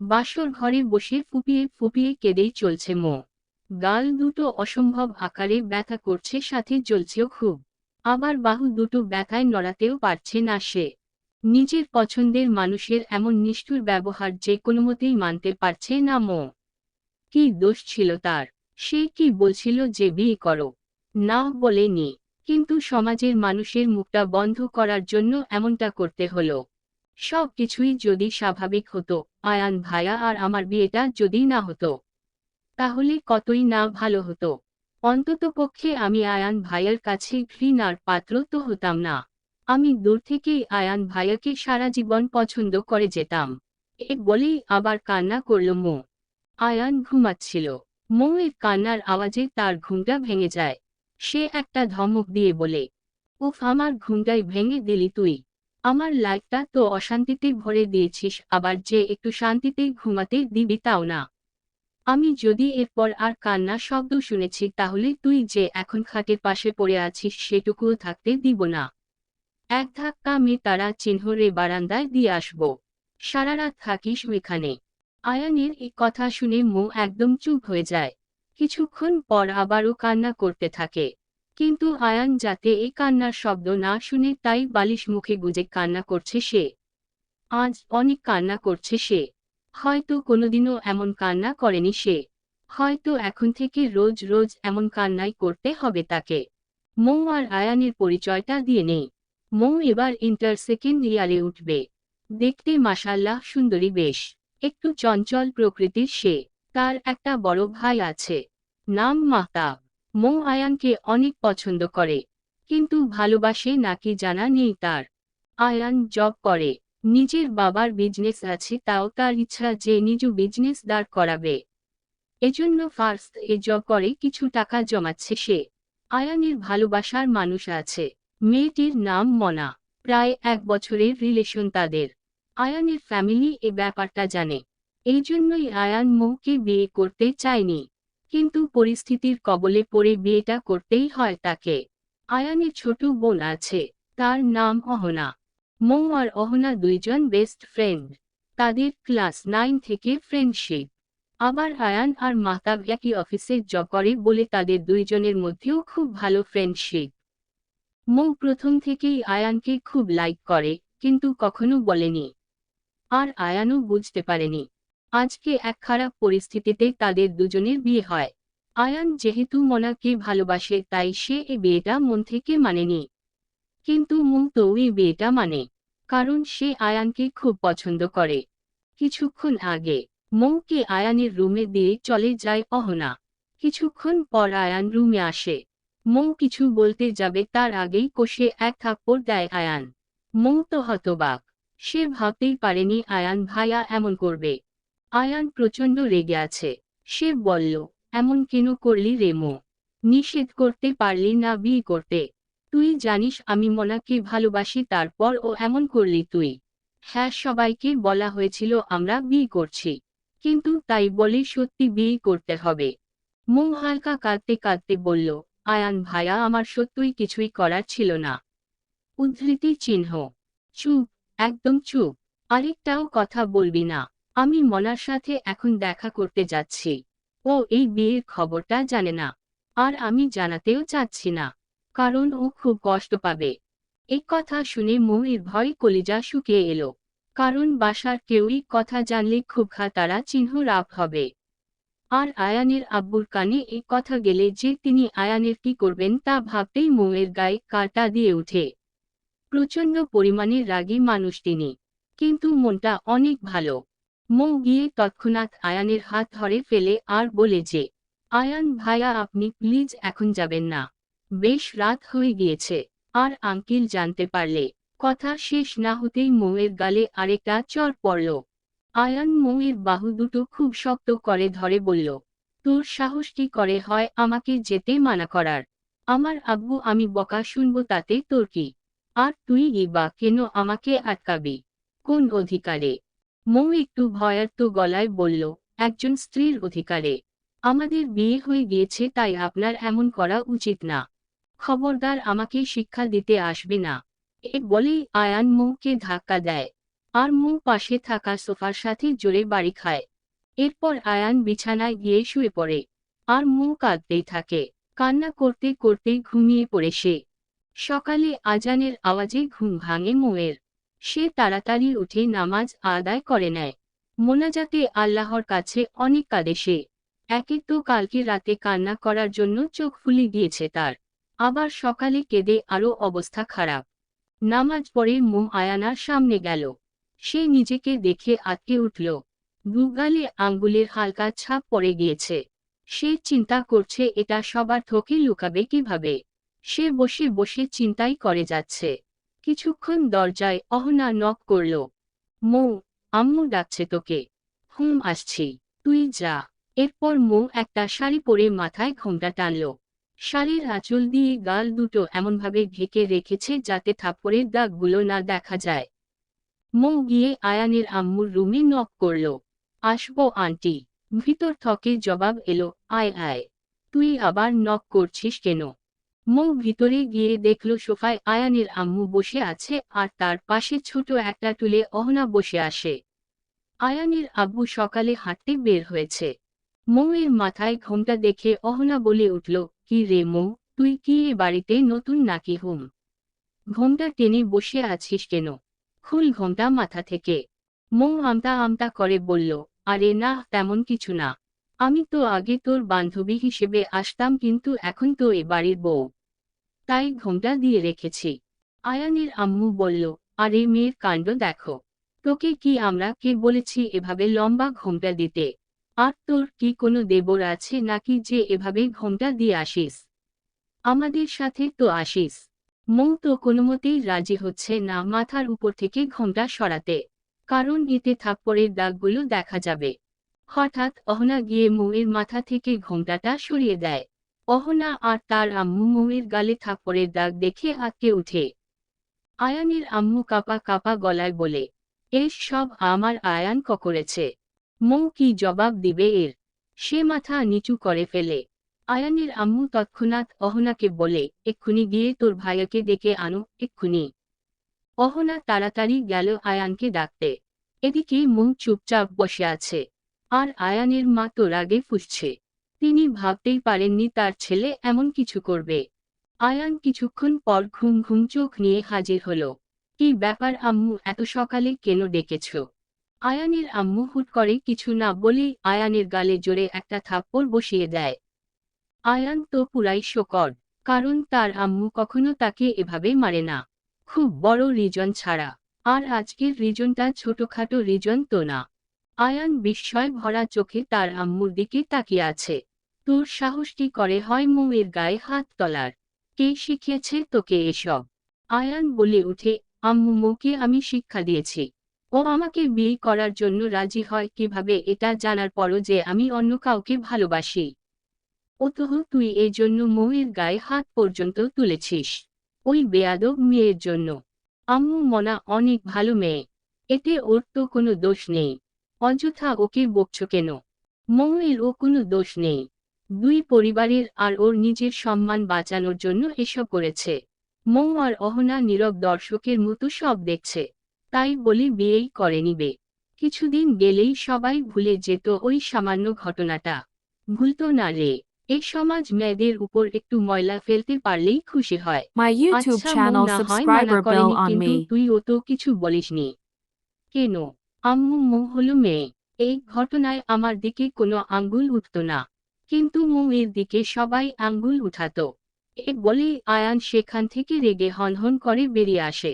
বাসর ঘরে বসে ফুপিয়ে ফুপিয়ে কেঁদেই চলছে মো। গাল দুটো অসম্ভব আকারে ব্যথা করছে, সাথে জ্বলছেও খুব। আবার বাহু দুটো ব্যথায় নড়াতেও পারছে না সে। নিজের পছন্দের মানুষের এমন নিষ্ঠুর ব্যবহার যে কোনোমতেই মানতে পারছে না মো। কি দোষ ছিল তার? সে কি বলছিল যে বিয়ে করো? না বলেনি। কিন্তু সমাজের মানুষের মুখটা বন্ধ করার জন্য এমনটা করতে হলো। সব কিছুই যদি স্বাভাবিক হতো, আয়ান ভাইয়া আর আমার বিয়েটা যদি না হতো, তাহলে কতই না ভালো হতো? অন্ততপক্ষে আমি আয়ান ভাইয়ার কাছে ঘৃণার পাত্র তো হতাম না। আমি দূর থেকেই আয়ান ভাইয়াকে সারা জীবন পছন্দ করে যেতাম। এ বলেই আবার কান্না করল মো। আয়ান ঘুমাচ্ছিল। মৌয়ের কান্নার আওয়াজে তার ঘুমটা ভেঙে যায়। সে একটা ধমক দিয়ে বলে, উফ, আমার ঘুমটাই ভেঙে দিলি তুই। আমার লাইফটা তো অশান্তিতে ভরে দিয়েছিস, আবার যে একটু শান্তিতে ঘুমাতে দিবি তাও না। আমি যদি এরপর আর কান্না শব্দ শুনেছি, তাহলে তুই যে এখন খাটের পাশে পড়ে আছিস, সেটুকুও থাকতে দিব না। এক ধাক্কা আমি তারা চিহ্ন রে বারান্দায় দিয়ে আসব। সারা রাত থাকিস ওইখানে। আয়ানের এই কথা শুনে মো একদম চুপ হয়ে যায়। কিছুক্ষণ পর আবারও কান্না করতে থাকে। কিন্তু আয়ান যাতে এই কান্নার শব্দ না শুনে তাই বালিশ মুখে গুজে কান্না করছে সে। আজ অনেক কান্না করছে সে। হয়তো কোনোদিনও এমন কান্না করেনি সে। হয়তো এখন থেকে রোজ রোজ এমন কান্নাই করতে হবে তাকে। মৌ আর আয়ানের পরিচয়টা দিয়ে নেই। মৌ এবার ইন্টার সেকেন্ড ইয়ারে উঠবে। দেখতে মাসাল্লাহ সুন্দরী বেশ। একটু চঞ্চল প্রকৃতির সে। তার একটা বড় ভাই আছে। নাম মাহতাব। মৌ আয়ানকে অনেক পছন্দ করে, কিন্তু ভালোবাসে নাকি জানা নেই তার। আয়ান জব করে, নিজের বাবার বিজনেস আছে তাও তার ইচ্ছা যে নিজ বিজনেস দাঁড় করাবে। এজন্য ফার্স্ট এ জব করে কিছু টাকা জমাচ্ছে সে। আয়ানের ভালোবাসার মানুষ আছে, মেয়েটির নাম মনা, প্রায় এক বছরের রিলেশন তাদের। আয়ানের ফ্যামিলি এ ব্যাপারটা জানে এই জন্যই আয়ান মৌকে বিয়ে করতে চায়নি। কিন্তু পরিস্থিতির কবলে পড়ে বিয়েটা করতেই হয় তাকে। আয়ানের ছোট বোন আছে, তার নাম অহনা। মৌ আর অহনা দুইজন বেস্ট ফ্রেন্ড তাদের ক্লাস নাইন থেকে ফ্রেন্ডশিপ আবার আয়ান আর মাতাব একই অফিসে জব করে বলে তাদের দুইজনের মধ্যেও খুব ভালো ফ্রেন্ডশিপ মৌ প্রথম থেকেই আয়ানকে খুব লাইক করে, কিন্তু কখনো বলেনি। আর আয়ানও বুঝতে পারেনি। আজকে এক খারাপ পরিস্থিতিতে তাদের দুজনের বিয়ে হয়। আয়ান যেহেতু মনাকে ভালোবাসে, তাই সে এ বিয়েটা মন থেকে মানেনি। কিন্তু মৌ তো এই বিয়েটা মানে কারণ সে আয়ানকে খুব পছন্দ করে। কিছুক্ষণ আগে, মৌকে আয়ানের রুমে দিয়ে চলে যায় অহনা। কিছুক্ষণ পর আয়ান রুমে আসে। মৌ কিছু বলতে যাবে, তার আগেই কষে এক থাপ্পড় দেয় আয়ান। মৌ তো হতবাক। সে ভাবতেই পারেনি আয়ান ভাইয়া এমন করবে। আয়ান প্রচণ্ড রেগে আছে। সে বলল, এমন কেন করলি রেমো? নিষেধ করতে পারলি না বিয়ে করতে। তুই জানিস আমি মনাকে ভালোবাসি, তারপর ও এমন করলি তুই। হ্যাঁ সবাইকে বলা হয়েছিল আমরা বিয়ে করছি। কিন্তু তাই বলে সত্যি বিয়ে করতে হবে। মৌ হালকা কাঁদতে কাঁদতে বলল, আয়ান ভাইয়া আমার সত্যই কিছুই করার ছিল না। উদ্ধৃতি চিহ্ন। চুপ, একদম চুপ। আরেকটাও কথা বলবি না। আমি মনার সাথে এখন দেখা করতে যাচ্ছি। ও এই বিয়ের খবরটা জানে না। আর আমি জানাতেও চাচ্ছি না। কারণ ও খুব কষ্ট পাবে। এই কথা শুনে মৌয়ের ভয় কলিজা শুকিয়ে এলো। কারণ বাসার কেউই কথা জানলে খুব তারা চিহ্ন রাপ হবে। আর আয়ানের আব্বুর কানে এই কথা গেলে যে তিনি আয়ানের কি করবেন তা ভাবতেই মৌয়ের গায়ে কাটা দিয়ে উঠে। প্রচণ্ড পরিমাণে রাগী মানুষ তিনি। কিন্তু মনটা অনেক ভালো। মৌ গিয়ে তৎক্ষণাৎ আয়ানের হাত ধরে ফেলে আর বলে যে, আয়ান ভাইয়া আপনি প্লিজ এখন যাবেন না। বেশ রাত হয়ে গিয়েছে। আর আঙ্কিল জানতে পারলে কথা শেষ না হতেই মৌয়ের গালে আরেকটা চর পড়ল। আয়ান মৌয়ের বাহু দুটো খুব শক্ত করে ধরে বলল, তোর সাহস কি করে হয় আমাকে যেতে মানা করার? আমার আব্বু, আমি বকা শুনব তাতে তোর কি? আর তুই বা কেন আমাকে আটকাবি? কোন অধিকারে? মৌ একটু ভয়ার্ত গলায় বলল, একজন স্ত্রীর অধিকারে। আমাদের বিয়ে হয়ে গিয়েছে, তাই আপনার এমন করা উচিত না। খবরদার আমাকে শিক্ষা দিতে আসবে না। এ বলেই আয়ান মৌকে ধাক্কা দেয়। আর মৌ পাশে থাকা সোফার সাথে জোরে বাড়ি খায়। এরপর আয়ান বিছানায় গিয়ে শুয়ে পড়ে। আর মৌ কাঁদতেই থাকে। কান্না করতে করতে ঘুমিয়ে পড়ে সে। সকালে আজানের আওয়াজে ঘুম ভাঙে মৌয়ের। সে তাড়াতাড়ি উঠে নামাজ আদায় করে নেয়। মোনাজাতে আল্লাহর কাছে অনেক কাঁদে সে একে তো কালকে রাতে কান্না করার জন্য চোখ ফুলে গিয়েছে তার। আবার সকালে কেঁদে আরও অবস্থা খারাপ। নামাজ পরে মো আয়ানার সামনে গেল। সে নিজেকে দেখে আটকে উঠল। দুগালে আঙ্গুলের হালকা ছাপ পড়ে গিয়েছে। সে চিন্তা করছে, এটা সবার থকে লুকাবে কীভাবে? সে বসে বসে চিন্তাই করে যাচ্ছে। কিছুক্ষণ দরজায় অহনা নক করল, মৌ, আম্মু ডাকছে তোকে। হুম, আসছি। তুই যা। এরপর মৌ একটা শাড়ি পরে মাথায় ঘোমটা টানল। শাড়ির আঁচল দিয়ে গাল দুটো এমনভাবে ঢেকে রেখেছে যাতে থাপ্পড়ের দাগগুলো না দেখা যায়। মৌ গিয়ে আয়ানের আম্মুর রুমে নক করল, আসব আন্টি। ভিতর থকে জবাব এলো, আয় আয়। তুই আবার নক করছিস কেন? মৌ ভিতরে গিয়ে দেখল সোফায় আয়ানের আম্মু বসে আছে আর তার পাশে ছোট একটা টুলে অহনা বসে আসে। আয়ানের আব্বু সকালে হাঁটতে বের হয়েছে। মৌয়ের মাথায় ঘোমটা দেখে অহনা বলে উঠল, কি রে মৌ, তুই কি এ বাড়িতে নতুন নাকি হুম? ঘোমটা টেনে বসে আছিস কেন? খুল ঘোমটা মাথা থেকে। মৌ আমতা আমতা করে বলল, আরে না, তেমন কিছু না। আমি তো আগে তোর বান্ধবী হিসেবে আসতাম কিন্তু এখন তো এ বাড়ির বউ। তাই ঘোমটা দিয়ে রেখেছি। আয়ানের আম্মু বলল, আরে মেয়ের কাণ্ড দেখো। তোকে কি আমরা কে বলেছি এভাবে লম্বা ঘোমটা দিতে? আর তোর কি কোনো দেবর আছে নাকি যে এভাবে ঘোমটা দিয়ে আসিস? আমাদের সাথে তো আসিস। মৌ তো কোনোমতেই রাজি হচ্ছে না মাথার উপর থেকে ঘোমটা সরাতে। কারণ এতে থাপ্পড়ের দাগগুলো দেখা যাবে। হঠাৎ অহনা গিয়ে মৌয়ের মাথা থেকে ঘোমটাটা সরিয়ে দেয়। অহনা আর তার আম্মু মৌয়ের গালে থাপ্পড়ের দাগ দেখে আটকে উঠে। আয়ানের আম্মু কাপা কাপা গলায় বলে এস সব আমার আয়ান ক করেছে মৌ কি জবাব দিবে এর? সে মাথা নিচু করে ফেলে। আয়ানের আম্মু তৎক্ষণাৎ অহনাকে বলে, এক্ষুনি গিয়ে তোর ভাইয়াকে ডেকে আনো, এক্ষুনি। অহনা তাড়াতাড়ি গেল আয়ানকে ডাকতে। এদিকে মৌ চুপচাপ বসে আছে। আর আয়ানের মা তো রাগে ফুসছে। তিনি ভাবতেই পারেননি তার ছেলে এমন কিছু করবে। আয়ান কিছুক্ষণ পর ঘুম ঘুম চোখ নিয়ে হাজির হল। কি ব্যাপার আম্মু, এত সকালে কেন ডেকেছ? আয়ানের আম্মু হুট করে কিছু না বলেই আয়ানের গালে জোরে একটা থাপ্পড় বসিয়ে দেয়। আয়ান তো পুরাই শোকর, কারণ তার আম্মু কখনো তাকে এভাবে মারে না। খুব বড় রিজন ছাড়া, আর আজকের রিজনটা ছোটখাটো রিজন তো না। আয়ান বিস্ময় ভরা চোখে তার আম্মুর দিকে তাকিয়ে আছে। তোর সাহসটি করে হয় মৌয়ের গায়ে হাত তলার? কে শিখিয়েছে তোকে এসব? আয়ান বলে উঠে, আম্মু মৌকে আমি শিক্ষা দিয়েছি। ও আমাকে বিয়ে করার জন্য রাজি হয় কীভাবে এটা জানার পরও যে আমি অন্য কাউকে ভালোবাসি। তো তুই এই জন্য মৌয়ের গায়ে হাত পর্যন্ত তুলেছিস। ওই বেয়াদব মেয়ের জন্য। আম্মু মনা অনেক ভালো মেয়ে। এতে ওর তো কোনো দোষ নেই। অযথা ওকে বকছ কেন? মৌয়ের ও কোনো দোষ নেই। দুই পরিবারের আর ওর নিজের সম্মান বাঁচানোর জন্য এসব করেছে। মৌ আর অহনা নীরব দর্শকের মতো সব দেখছে। তাই বলে বিয়েই করে নিবে। কিছুদিন গেলেই সবাই ভুলে যেত ওই সামান্য ঘটনাটা। ভুলতো না রে। এই সমাজ মেয়েদের উপর একটু ময়লা ফেলতে পারলেই খুশি হয়। আচ্ছা, হয় মানা করেনি, কিন্তু. তুই ও তো কিছু বলিসনি। কেন? আম্মু মো হলো মেয়ে। এই ঘটনায় আমার দিকে কোনো আঙ্গুল উঠত না। কিন্তু মৌয়ের দিকে সবাই আঙ্গুল উঠাত। এ বলেই আয়ান সেখান থেকে রেগে হনহন করে বেরিয়ে আসে।